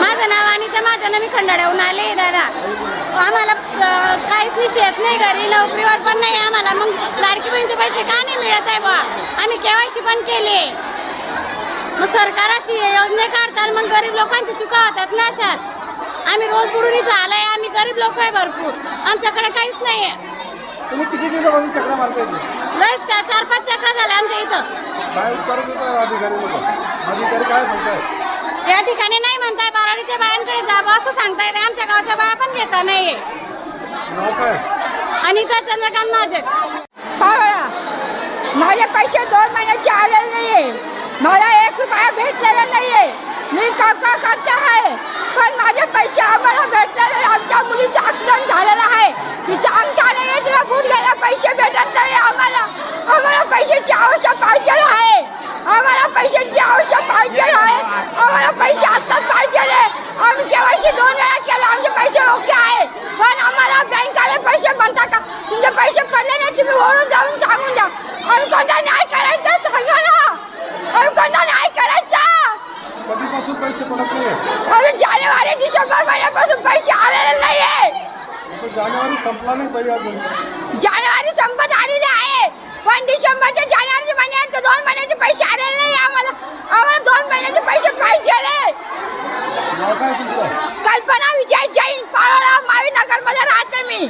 माझं नाव आणि तर माझं ना मी खंडाळ्याहून आले दादा. आम्हाला काहीच निषेध नाही घरी नोकरीवर पण नाही आम्हाला. मग लाडकी बहिणीचे पैसे का नाही मिळत आहे बा? आम्ही केवायसी पण केले. मग सरकार अशी योजना काढतात मग गरीब लोकांची चुका होतात ना अशा आम्ही रोज बुडून इथं आलोय. आम्ही गरीब लोक आहे भरपूर. आमच्याकडे काहीच नाही आहे लस चार पाच चक्र झाल्या आमच्या इथं काय उत्तर देतात अधिकारी लोक. अधिकारी काय सांगताय या ठिकाणी नाही म्हणताय बाराडीच्या बायांकडे जावं असं सांगताय रे. आमच्या गावाच्या बाया पण घेता नाहीये. नाव काय? अनिता चंद्रकांत माझे पावळा माझे पैसे दोन महिन्याचे आलेले नाहीये. मला एक रुपया भेटलेला नाहीये. पैसे पडत नाही जानेवारी डिसेंबर महिन्यापासून पैसे आलेले नाहीये. जानेवारी संपला नाही तरी अजून. जानेवारी संपत आलेली आहे. पण डिसेंबरच्या जानेवारी महिन्यात दोन महिन्याचे पैसे आलेले नाही. आम्हाला आम्हाला दोन महिन्याचे पैसे पाहिजे कल्पना विजय जैन पाळोळा मावी नगरमध्ये राहते मी.